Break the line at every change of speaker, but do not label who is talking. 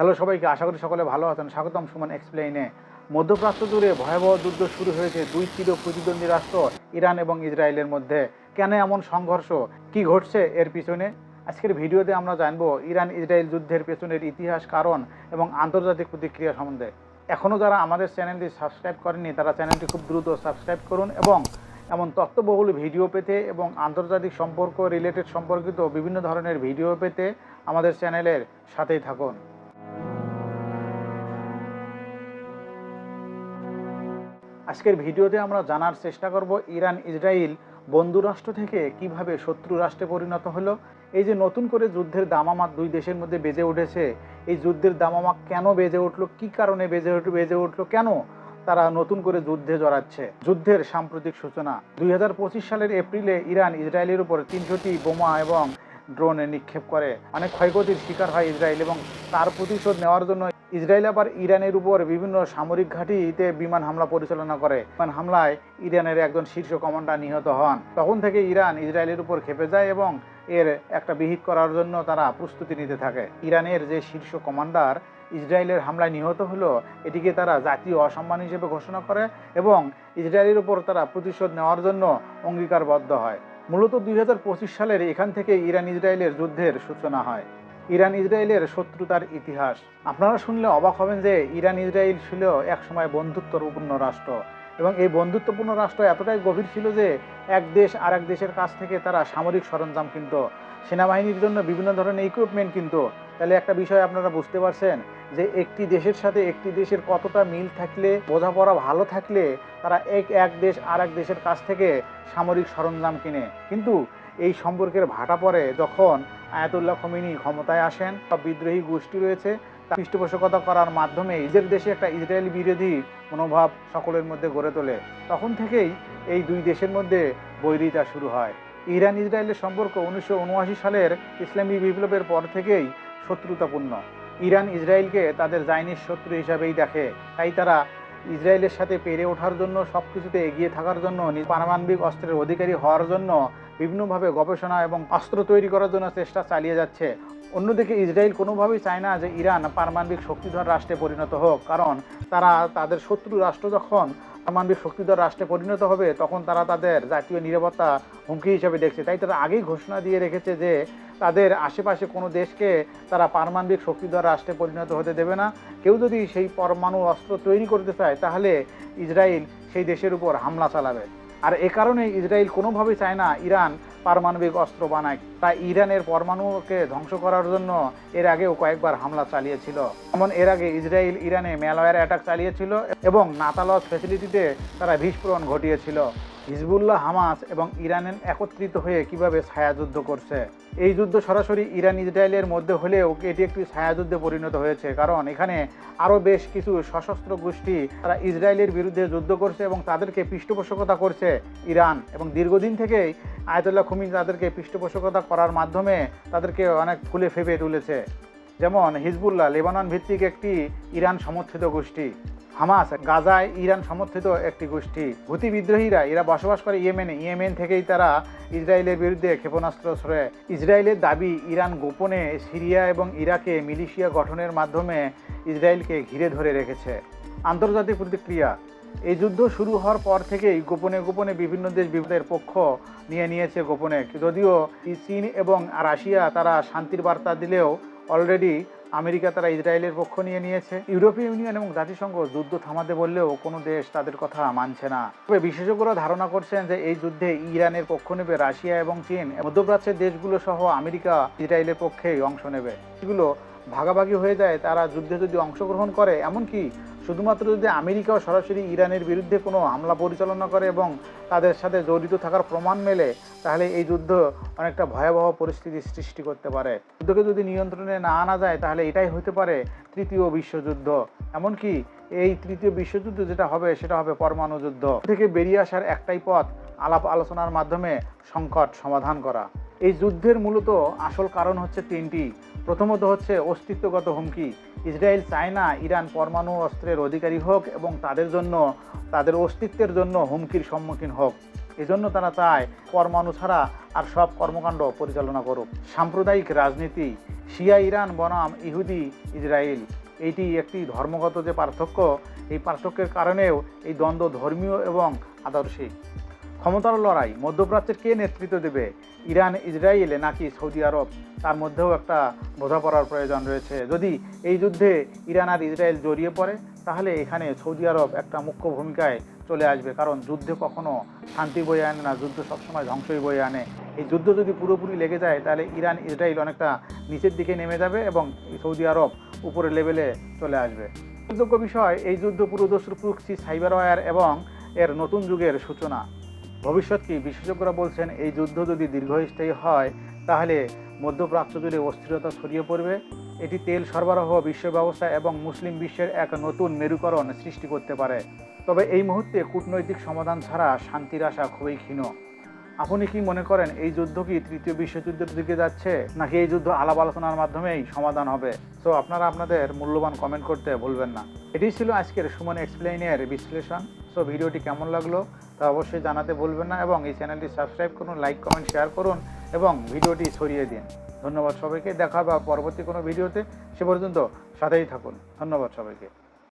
Hello সবাইকে, আশা করি সকলে ভালো আছেন। স্বাগতম সুমন এক্সপ্লেইনে। মধ্যপ্রাচ্য জুড়ে ভয়াবহ যুদ্ধ শুরু হয়েছে দুই চির প্রতিদ্বন্দ্বী রাষ্ট্র, ইরান এবং ইসরায়েলের মধ্যে। কেন এমন সংঘর্ষ? কি ঘটছে এর পিছনে? আজকের ভিডিওতে আমরা জানব ইরান ইসরায়েল যুদ্ধের পেছনের ইতিহাস, কারণ এবং আন্তর্জাতিক প্রতিক্রিয়া সম্বন্ধে। এখনও যারা আমাদের চ্যানেলটি সাবস্ক্রাইব করেনি তারা চ্যানেলটি খুব দ্রুত সাবস্ক্রাইব করুন এবং এমন তথ্যবহুল ভিডিও পেতে এবং আন্তর্জাতিক সম্পর্ক রিলেটেড সম্পর্কিত বিভিন্ন ধরনের ভিডিও পেতে আমাদের চ্যানেলের সাথেই থাকুন। আজকের ভিডিওতে আমরা জানার চেষ্টা করব ইরান, ইসরায়েল বন্ধুরাষ্ট্র থেকে কীভাবে শত্রু রাষ্ট্রে পরিণত হলো। এই যে নতুন করে যুদ্ধের দামামা দুই দেশের মধ্যে বেজে উঠেছে, এই যুদ্ধের দামামা কেন বেজে উঠল, কি কারণে বেজে বেজে উঠল, কেন তারা নতুন করে যুদ্ধে জড়াচ্ছে? যুদ্ধের সাম্প্রতিক সূচনা, দুই হাজার পঁচিশ সালের এপ্রিলে ইরান, ইসরায়েলের উপর তিনশোটি বোমা এবং ড্রোনে নিক্ষেপ করে। অনেক ক্ষয়ক্ষতির শিকার হয় ইসরায়েল এবং তার প্রতিশোধ নেওয়ার জন্য ইসরায়েল আবার ইরানের উপর বিভিন্ন সামরিক ঘাঁটিতে বিমান হামলা পরিচালনা করে। বিমান হামলায় ইরানের একজন শীর্ষ কমান্ডার নিহত হন। তখন থেকে ইরান ইসরায়েলের উপর খেপে যায় এবং এর একটা বিহিত করার জন্য তারা প্রস্তুতি নিতে থাকে। ইরানের যে শীর্ষ কমান্ডার ইসরায়েলের হামলায় নিহত হলো, এটিকে তারা জাতীয় অসম্মান হিসেবে ঘোষণা করে এবং ইসরায়েলের উপর তারা প্রতিশোধ নেওয়ার জন্য অঙ্গীকারবদ্ধ হয়। মূলত দুই হাজার পঁচিশ সালের এখান থেকে ইরান ইসরায়েলের যুদ্ধের সূচনা হয়। ইরান ইসরায়েলের শত্রুতার ইতিহাস। আপনারা শুনলে অবাক হবেন যে ইরান ইসরায়েল ছিল একসময় বন্ধুত্বপূর্ণ রাষ্ট্র এবং এই বন্ধুত্বপূর্ণ রাষ্ট্র এতটাই গভীর ছিল যে এক দেশ আর এক দেশের কাছ থেকে তারা সামরিক সরঞ্জাম কিনত। সেনাবাহিনীর জন্য বিভিন্ন ধরনের ইকুইপমেন্ট কিনত। তাহলে একটা বিষয় আপনারা বুঝতে পারছেন যে একটি দেশের সাথে একটি দেশের কতটা মিল থাকলে, বোঝাপড়া ভালো থাকলে তারা এক এক দেশ আর এক দেশের কাছ থেকে সামরিক সরঞ্জাম কিনে। কিন্তু এই সম্পর্কের ভাটা পড়ে যখন আয়াতুল্লাহ খমিনী ক্ষমতায় আসেন বা বিদ্রোহী গোষ্ঠী রয়েছে তা পৃষ্ঠপোষকতা করার মাধ্যমে নিজের দেশে একটা ইসরায়েল বিরোধী মনোভাব সকলের মধ্যে গড়ে তোলে। তখন থেকেই এই দুই দেশের মধ্যে বৈরিতা শুরু হয়। ইরান ইসরায়েলের সম্পর্ক উনিশশো উনআশি সালের ইসলামী বিপ্লবের পর থেকেই শত্রুতাপূর্ণ। ইরান ইসরায়েলকে তাদের জাইনিস শত্রু হিসাবেই দেখে। তাই তারা ইসরায়েলের সাথে পেরে ওঠার জন্য সব কিছুতে এগিয়ে থাকার জন্য পারমাণবিক অস্ত্রের অধিকারী হওয়ার জন্য বিভিন্নভাবে গবেষণা এবং অস্ত্র তৈরি করার জন্য চেষ্টা চালিয়ে যাচ্ছে। অন্যদিকে ইসরায়েল কোনোভাবেই চায় না যে ইরান পারমাণবিক শক্তিধর রাষ্ট্রে পরিণত হোক, কারণ তারা তাদের শত্রু রাষ্ট্র যখন পারমাণবিক শক্তিধর রাষ্ট্রে পরিণত হবে, তখন তারা তাদের জাতীয় নিরাপত্তা হুমকি হিসেবে দেখছে। তাই তারা আগেই ঘোষণা দিয়ে রেখেছে যে তাদের আশেপাশে কোনো দেশকে তারা পারমাণবিক শক্তিধর রাষ্ট্রে পরিণত হতে দেবে না। কেউ যদি সেই পরমাণু অস্ত্র তৈরি করতে চায়, তাহলে ইসরায়েল সেই দেশের উপর হামলা চালাবে। আর এ কারণে ইসরায়েল কোনোভাবেই চায় না ইরান পারমাণবিক অস্ত্র বানায়। তাই ইরানের পরমাণুকে ধ্বংস করার জন্য এর আগেও কয়েকবার হামলা চালিয়েছিল। যেমন এর আগে ইসরায়েল ইরানে ম্যালওয়্যার অ্যাটাক চালিয়েছিল এবং নাতালস ফেসিলিটিতে তারা বিস্ফোরণ ঘটিয়েছিল। হিজবুল্লাহ, হামাস এবং ইরানের একত্রিত হয়ে কীভাবে ছায়াযুদ্ধ করছে? এই যুদ্ধ সরাসরি ইরান, ইসরায়েলের মধ্যে হলেও এটি একটি ছায়াযুদ্ধে পরিণত হয়েছে। কারণ এখানে আরও বেশ কিছু সশস্ত্র গোষ্ঠী, তারা ইসরায়েলের বিরুদ্ধে যুদ্ধ করছে এবং তাদেরকে পৃষ্ঠপোষকতা করছে ইরান এবং দীর্ঘদিন থেকেই আয়তুল্লাহ খুমিন তাদেরকে পৃষ্ঠপোষকতা করার মাধ্যমে তাদেরকে অনেক ফুলে ফেপে তুলেছে। যেমন হিজবুল্লাহ লেবানন ভিত্তিক একটি ইরান সমর্থিত গোষ্ঠী, হামাস গাজায় ইরান সমর্থিত একটি গোষ্ঠী, হুতি বিদ্রোহীরা এরা বসবাস করে ইয়েমেনে, ইয়েমেন থেকেই তারা ইসরায়েলের বিরুদ্ধে ক্ষেপণাস্ত্র ছড়ে ইসরায়েলের দাবি, ইরান গোপনে সিরিয়া এবং ইরাকে মিলিশিয়া গঠনের মাধ্যমে ইসরায়েলকে ঘিরে ধরে রেখেছে। আন্তর্জাতিক প্রতিক্রিয়া, এই যুদ্ধ শুরু হওয়ার পর থেকেই গোপনে গোপনে বিভিন্ন দেশ বিপদের পক্ষ নিয়ে নিয়েছে গোপনে। যদিও চীন এবং রাশিয়া তারা শান্তির বার্তা দিলেও অলরেডি আমেরিকা তারা ইসরায়েলের পক্ষ নিয়ে নিয়েছে। ইউরোপীয় ইউনিয়ন এবং জাতিসংঘ যুদ্ধ থামাতে বললেও কোনো দেশ তাদের কথা মানছে না। তবে বিশেষজ্ঞরা ধারণা করছেন যে এই যুদ্ধে ইরানের পক্ষ নেবে, রাশিয়া এবং চীন। মধ্যপ্রাচ্যের দেশগুলো সহ আমেরিকা ইসরায়েলের পক্ষেই অংশ নেবে। এগুলো ভাগাভাগি হয়ে যায়, তারা যুদ্ধে যদি অংশগ্রহণ করে, এমনকি শুধুমাত্র যদি আমেরিকাও সরাসরি ইরানের বিরুদ্ধে কোনো হামলা পরিচালনা করে এবং তাদের সাথে জড়িত থাকার প্রমাণ মেলে, তাহলে এই যুদ্ধ অনেকটা ভয়াবহ পরিস্থিতি সৃষ্টি করতে পারে। যুদ্ধকে যদি নিয়ন্ত্রণে না আনা যায়, তাহলে এটাই হতে পারে তৃতীয় বিশ্বযুদ্ধ। এমনকি এই তৃতীয় বিশ্বযুদ্ধ যেটা হবে, সেটা হবে পরমাণু যুদ্ধ। থেকে বেরিয়ে আসার একটাই পথ, আলাপ আলোচনার মাধ্যমে সংকট সমাধান করা। এই যুদ্ধের মূলত আসল কারণ হচ্ছে তিনটি। প্রথমত হচ্ছে অস্তিত্বগত হুমকি। ইসরায়েল চায় না ইরান পরমাণু অস্ত্রের অধিকারী হোক এবং তাদের জন্য, তাদের অস্তিত্বের জন্য হুমকির সম্মুখীন হোক। এজন্য তারা চায় পরমাণু ছাড়া আর সব কর্মকাণ্ড পরিচালনা করুক। সাম্প্রদায়িক রাজনীতি, শিয়া ইরান, বনাম, ইহুদি, ইসরায়েল এইটি একটি ধর্মগত যে পার্থক্য, এই পার্থক্যের কারণেও এই দ্বন্দ্ব ধর্মীয় এবং আদর্শিক। ক্ষমতার লড়াই মধ্যপ্রাচ্যের কে নেতৃত্ব দেবে? ইরান, ইসরায়েল, নাকি সৌদি আরব? তার মধ্যেও একটা বোঝাপড়ার প্রয়োজন রয়েছে। যদি এই যুদ্ধে ইরান আর ইসরায়েল জড়িয়ে পড়ে, তাহলে এখানে সৌদি আরব একটা মুখ্য ভূমিকায় চলে আসবে। কারণ যুদ্ধে কখনো শান্তি বয়ে আনে না, যুদ্ধ সবসময় ধ্বংসই বয়ে আনে। এই যুদ্ধ যদি পুরোপুরি লেগে যায়, তাহলে ইরান, ইসরায়েল অনেকটা নিচের দিকে নেমে যাবে এবং সৌদি আরব উপরের লেভেলে চলে আসবে। উল্লেখযোগ্য বিষয়, এই যুদ্ধ পুরোদস্যুর প্রুক্সি সাইবার ওয়ার এবং এর নতুন যুগের সূচনা। ভবিষ্যৎ কি? বিশেষজ্ঞরা বলছেন, এই যুদ্ধ যদি দীর্ঘস্থায়ী হয়, তাহলে মধ্যপ্রাচ্য জুড়ে অস্থিরতা ছড়িয়ে পড়বে। এটি তেল সরবরাহ বিশ্ব ব্যবস্থা এবং মুসলিম বিশ্বের এক নতুন মেরুকরণ সৃষ্টি করতে পারে। তবে এই মুহূর্তে কূটনৈতিক সমাধান ছাড়া শান্তির আশা খুবই ক্ষীণ। আপনি কি মনে করেন, এই যুদ্ধ কি তৃতীয় বিশ্বযুদ্ধের দিকে যাচ্ছে, নাকি এই যুদ্ধ আলাপ আলোচনার মাধ্যমেই সমাধান হবে? সো আপনারা আপনাদের মূল্যবান কমেন্ট করতে ভুলবেন না। এটি ছিল আজকের সুমন এক্সপ্লেইনের বিশ্লেষণ। সো ভিডিওটি কেমন লাগল? তা অবশ্যই জানাতে ভুলবেন না এবং এই চ্যানেলটি সাবস্ক্রাইব করুন, লাইক, কমেন্ট, শেয়ার করুন এবং ভিডিওটি ছড়িয়ে দিন। ধন্যবাদ সবাইকে। দেখা বা পরবর্তী কোনো ভিডিওতে। সে পর্যন্ত সাথেই থাকুন। ধন্যবাদ সবাইকে।